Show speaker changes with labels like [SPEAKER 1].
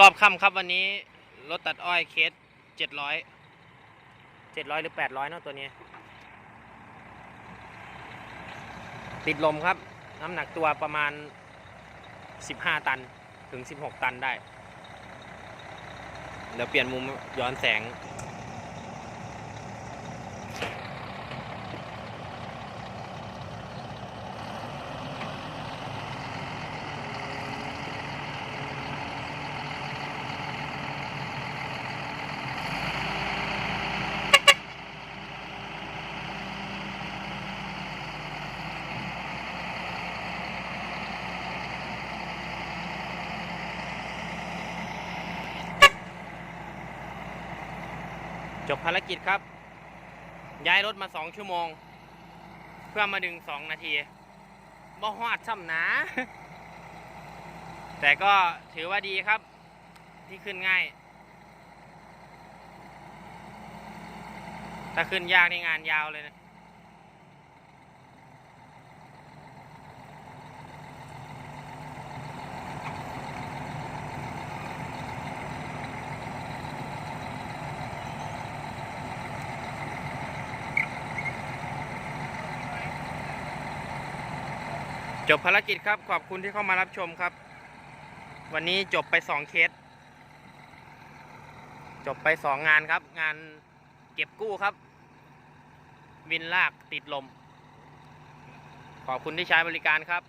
[SPEAKER 1] รอบค่ำครับวันนี้ รถตัดอ้อยเคสเจ็ดร้อยเจ็ดร้อยหรือแปดร้อยเนาะตัวนี้ ติดลมครับ น้ำหนักตัวประมาณสิบห้าตันถึงสิบหกตันได้ เดี๋ยวเปลี่ยนมุมย้อนแสง จบภารกิจครับ ย้ายรถมาสองชั่วโมง เพื่อมาดึงสองนาทีบ่ฮอดช่ำหนา แต่ก็ถือว่าดีครับ ที่ขึ้นง่าย ถ้าขึ้นยากในงานยาวเลยนะ จบภารกิจครับขอบคุณที่เข้ามารับชมครับ วันนี้จบไปสองเคส จบไปสองงานครับ งานเก็บกู้ครับ วินลากติดลม ขอบคุณที่ใช้บริการครับ